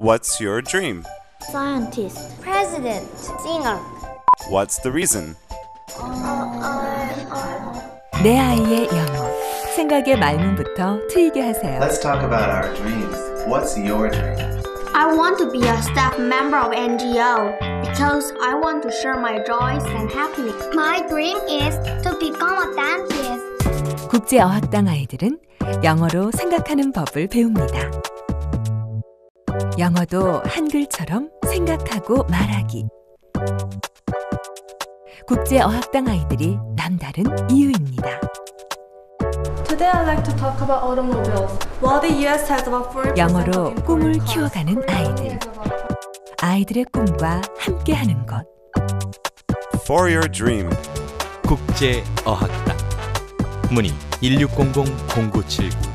What's your dream? scientist, president, singer. What's the reason? 내 아이의 영어. 생각의 말문부터 트이게 하세요. Let's talk about our dreams. What's your dream? I want to be a staff member of NGO because I want to share my joys and happiness. My dream is to become a dentist. 국제어학당 아이들은 영어로 생각하는 법을 배웁니다. 영어도 한글처럼 생각하고 말하기. 국제어학당 아이들이 남다른 이유입니다. Today I'd like to talk about automobiles. While the US has about 40% 영어로 꿈을 키워가는 아이들. 아이들의 꿈과 함께하는 것. For your dream. 국제 어학당 문의 1600 0979